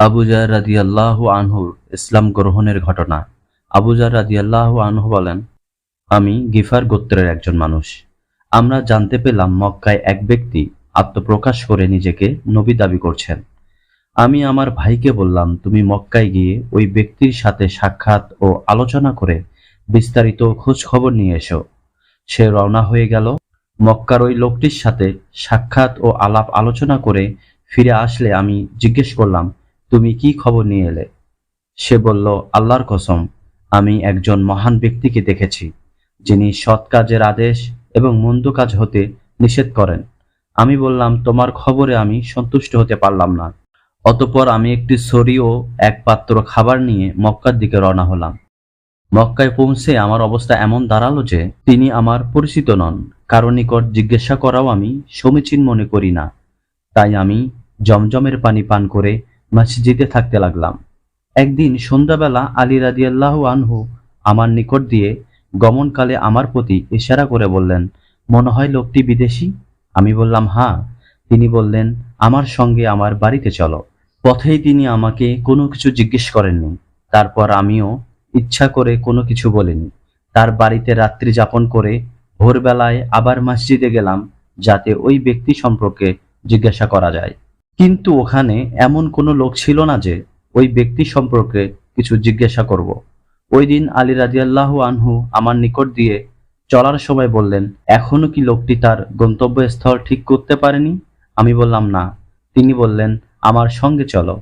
আবুজার রাদিয়াল্লাহু আনহুর ইসলাম গ্রহণের ঘটনা। আবুজার রাদিয়াল্লাহু আনহু বলেন, আমি গিফার গোত্রের একজন মানুষ। আমরা জানতে পেলাম মক্কায় এক ব্যক্তি আত্মপ্রকাশ করে নিজেকে নবী দাবি করছেন। আমি আমার ভাইকে বললাম, তুমি মক্কায় গিয়ে ওই ব্যক্তির সাথে সাক্ষাৎ ও আলোচনা করে বিস্তারিত খোঁজ খবর নিয়ে এসো। সে রওনা হয়ে গেল। মক্কার ওই লোকটির সাথে সাক্ষাৎ ও আলাপ আলোচনা করে ফিরে আসলে আমি জিজ্ঞেস করলাম তুমি কি খবর নিয়ে এলে? সে বলল, আল্লাহর কসম, আমি একজন মহান ব্যক্তিকে দেখেছি, যিনি সৎ কাজের আদেশ এবং মন্দ কাজ হতে নিষেধ করেন। আমি বললাম, তোমার খবরে আমি সন্তুষ্ট হতে পারলাম না। অতঃপর আমি একটি ছড়ি ও এক পাত্র খাবার নিয়ে মক্কার দিকে রওনা হলাম। মক্কায় পৌঁছে আমার অবস্থা এমন দাঁড়াল যে তিনি আমার পরিচিত নন। কারও নিকট জিজ্ঞাসা করাও আমি সমীচীন মনে করি না। তাই আমি জমজমের পানি পান করে মসজিদে থাকতে লাগলাম। একদিন সন্ধ্যাবেলা আলী রাদিয়াল্লাহ আনহু আমার নিকট দিয়ে গমনকালে আমার প্রতি ইশারা করে বললেন, মনে হয় লোকটি বিদেশি? আমি বললাম হ্যাঁ। তিনি বললেন, আমার সঙ্গে আমার বাড়িতে চলো। পথেই তিনি আমাকে কোনো কিছু জিজ্ঞেস করেননি। তারপর আমিও ইচ্ছা করে কোনো কিছু বলিনি। তার বাড়িতে রাত্রি যাপন করে ভোরবেলায় আবার মসজিদে গেলাম, যাতে ওই ব্যক্তি সম্পর্কে জিজ্ঞাসা করা যায়। কিন্তু ওখানে এমন কোনো লোক ছিল না যে ওই ব্যক্তি সম্পর্কে কিছু জিজ্ঞাসা করব। ওই দিন আলী রাজিয়াল্লাহু আনহু আমার নিকট দিয়ে চলার সময় বললেন, এখনও কি লোকটি তার গন্তব্যস্থল ঠিক করতে পারেনি? আমি বললাম, না। তিনি বললেন, আমার সঙ্গে চলো।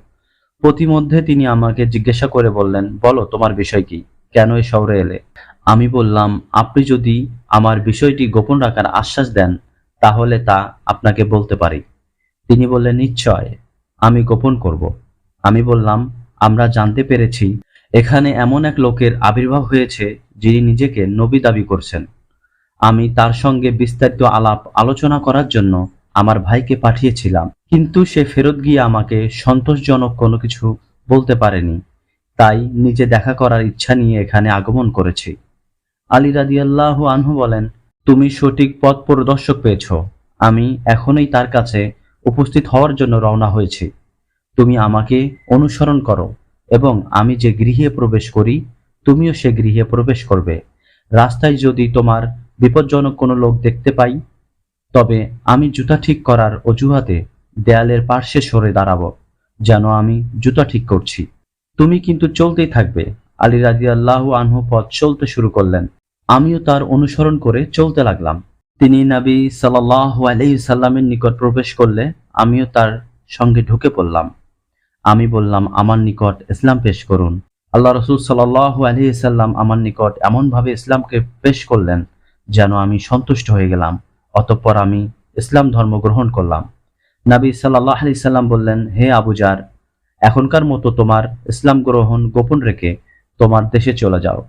প্রতিমধ্যে তিনি আমাকে জিজ্ঞাসা করে বললেন, বলো, তোমার বিষয় কি? কেন এ শহরে এলে? আমি বললাম, আপনি যদি আমার বিষয়টি গোপন রাখার আশ্বাস দেন, তাহলে তা আপনাকে বলতে পারি। তিনি বললেন, নিশ্চয়, আমি গোপন করব। আমি বললাম, আমরা জানতে পেরেছি, এখানে এমন এক লোকের আবির্ভাব হয়েছে যিনি নিজেকে নবী দাবি করছেন। আমি তার সঙ্গে বিস্তারিত আলাপ আলোচনা করার জন্য আমার ভাইকে পাঠিয়েছিলাম, কিন্তু সে ফেরত গিয়ে আমাকে সন্তোষজনক কোনো কিছু বলতে পারেনি। তাই নিজে দেখা করার ইচ্ছা নিয়ে এখানে আগমন করেছি। আলী রাদিয়াল্লাহু আনহু বলেন, তুমি সঠিক পথ প্রদর্শক পেয়েছ। আমি এখনই তার কাছে উপস্থিত হওয়ার জন্য রওনা হয়েছে। তুমি আমাকে অনুসরণ করো এবং আমি যে গৃহে প্রবেশ করি, তুমিও সে গৃহে প্রবেশ করবে। রাস্তায় যদি তোমার বিপজ্জনক কোনো লোক দেখতে পাই, তবে আমি জুতা ঠিক করার অজুহাতে দেয়ালের পার্শ্বে সরে দাঁড়াবো, যেন আমি জুতা ঠিক করছি। তুমি কিন্তু চলতেই থাকবে। আলী রাজি আল্লাহ আনহু পথ চলতে শুরু করলেন। আমিও তার অনুসরণ করে চলতে লাগলাম। তিনি নাবি সাল্লাহ আলাইসাল্লামের নিকট প্রবেশ করলে আমিও তার সঙ্গে ঢুকে পড়লাম। আমি বললাম, আমার নিকট ইসলাম পেশ করুন। আল্লাহ রসুল সাল্লাহ আলহিসাল্লাম আমার নিকট এমনভাবে ইসলামকে পেশ করলেন যেন আমি সন্তুষ্ট হয়ে গেলাম, অতঃপর আমি ইসলাম ধর্ম গ্রহণ করলাম। নাবী সাল্লাহ আলি সাল্লাম বললেন, হে আবুজার এখনকার মতো তোমার ইসলাম গ্রহণ গোপন রেখে তোমার দেশে চলে যাও।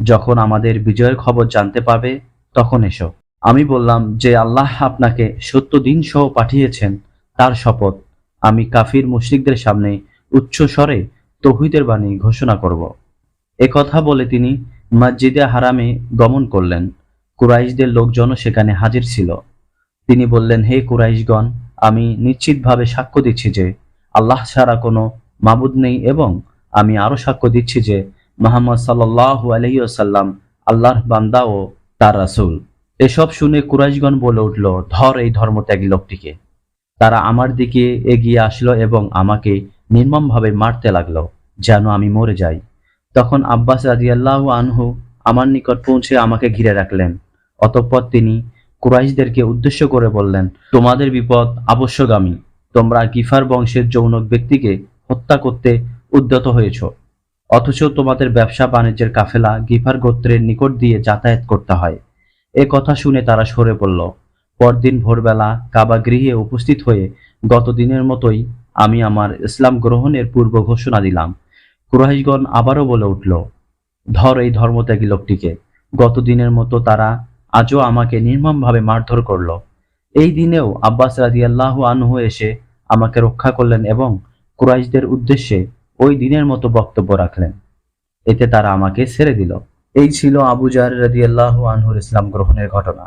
যখন আমাদের বিজয়ের খবর জানতে পাবে তখন এসো। আমি বললাম যে আল্লাহ আপনাকে সত্য দিন সহ পাঠিয়েছেন, তার শপথ। আমি কাফির মুশরিকদের সামনে উচ্চ স্বরে তৌহিদের বাণী ঘোষণা করব। এ কথা বলে তিনি মসজিদে হারামে গমন করলেন। কুরাইশদের লোকজনও সেখানে হাজির ছিল। তিনি বললেন, হে কুরাইশগণ, আমি নিশ্চিতভাবে সাক্ষ্য দিচ্ছি যে আল্লাহ ছাড়া কোনো মাবুদ নেই এবং আমি আরও সাক্ষ্য দিচ্ছি যে মোহাম্মদ সাল্লাহ আলহিউসাল্লাম আল্লাহর বান্দা ও তার রাসুল। এসব শুনে কুরাইশগণ বলে উঠল, ধর এই ধর্মত্যাগী লোকটিকে। তারা আমার দিকে এগিয়ে আসলো এবং আমাকে নির্মমভাবে মারতে লাগল, যেন আমি মরে যাই। তখন আব্বাস রাজিয়াল্লাহ আনহু আমার নিকট পৌঁছে আমাকে ঘিরে রাখলেন। অতঃপর তিনি কুরাইশদেরকে উদ্দেশ্য করে বললেন, তোমাদের বিপদ আবশ্যগামী। তোমরা গিফার বংশের যৌনক ব্যক্তিকে হত্যা করতে উদ্যত হয়েছ। অথচ তোমাদের ব্যবসা বাণিজ্যের কাফেলা গিফার গোত্রের নিকট দিয়ে যাতায়াত করতে হয়। এ কথা শুনে তারা সরে পড়ল। পরদিন ভোরবেলা কাবা গৃহে উপস্থিত হয়ে গত দিনের মতোই আমি আমার ইসলাম গ্রহণের পূর্ব ঘোষণা দিলাম। কুরাইশগণ আবারও বলে উঠল, ধর এই ধর্মত্যাগী লোকটিকে। গত দিনের মতো তারা আজও আমাকে নির্মমভাবে মারধর করল। এই দিনেও আব্বাস রাদিয়াল্লাহ আনহু এসে আমাকে রক্ষা করলেন এবং কুরাইশদের উদ্দেশ্যে ওই দিনের মতো বক্তব্য রাখলেন। এতে তারা আমাকে ছেড়ে দিল। এই ছিল আবুজার রাজি আল্লাহ আনহুর ইসলাম গ্রহণের ঘটনা।